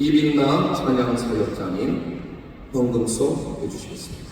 이빈나 찬양 사역장인 현금송 해주시겠습니다.